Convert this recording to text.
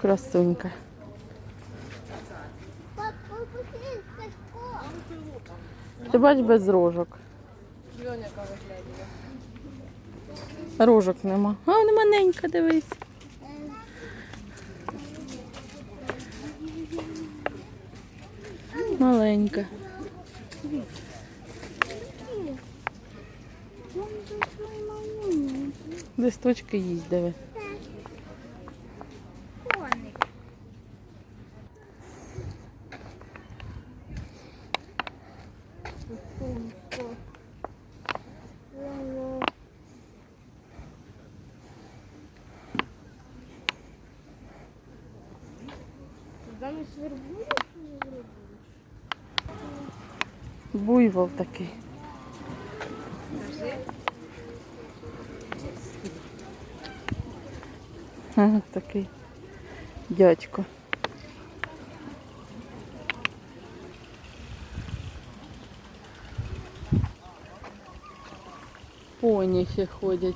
Красунька. Ти бач без рожок. Рожок нема. А, вона маленька, дивись. Маленька. Листочки їсть, диви. Замість вербули що не зробили? Буйвол такий. Ага, такий дядько. Поні ще ходять.